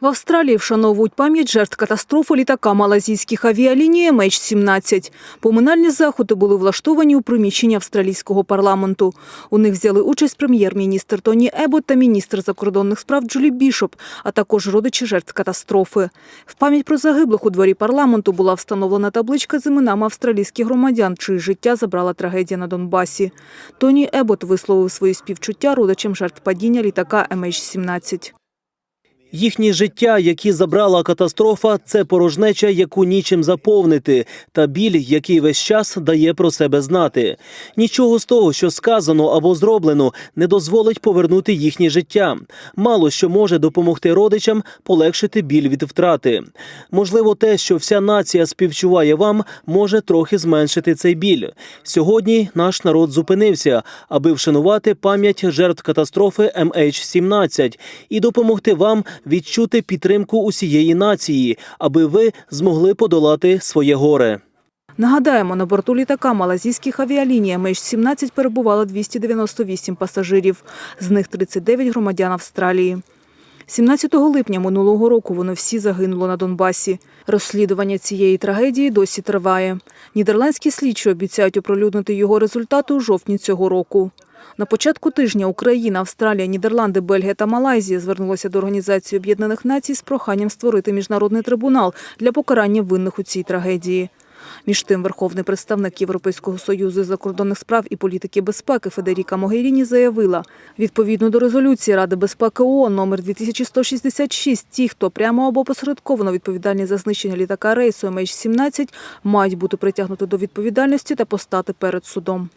В Австралії вшановують пам'ять жертв катастрофи літака малазійських авіаліній MH17. Поминальні заходи були влаштовані у приміщенні австралійського парламенту. У них взяли участь прем'єр-міністр Тоні Ебот та міністр закордонних справ Джулі Бішоп, а також родичі жертв катастрофи. В пам'ять про загиблих у дворі парламенту була встановлена табличка з іменами австралійських громадян, чиї життя забрала трагедія на Донбасі. Тоні Ебот висловив свої співчуття родичам жертв падіння літака MH17. Їхні життя, які забрала катастрофа, це порожнеча, яку нічим заповнити, та біль, який весь час дає про себе знати. Нічого з того, що сказано або зроблено, не дозволить повернути їхнє життя. Мало що може допомогти родичам полегшити біль від втрати. Можливо, те, що вся нація співчуває вам, може трохи зменшити цей біль. Сьогодні наш народ зупинився, аби вшанувати пам'ять жертв катастрофи MH17 і допомогти вам відчути підтримку усієї нації, аби ви змогли подолати своє горе. Нагадаємо, на борту літака малазійських авіаліній MH17 перебувало 298 пасажирів, з них 39 громадян Австралії. 17 липня минулого року вони всі загинули на Донбасі. Розслідування цієї трагедії досі триває. Нідерландські слідчі обіцяють оприлюднити його результати у жовтні цього року. На початку тижня Україна, Австралія, Нідерланди, Бельгія та Малайзія звернулися до Організації Об'єднаних Націй з проханням створити міжнародний трибунал для покарання винних у цій трагедії. Між тим, верховний представник Європейського союзу закордонних справ і політики безпеки Федеріка Могеріні заявила, відповідно до резолюції Ради безпеки ООН номер 2166, ті, хто прямо або посередковано відповідальні за знищення літака рейсу MH17, мають бути притягнуті до відповідальності та постати перед судом.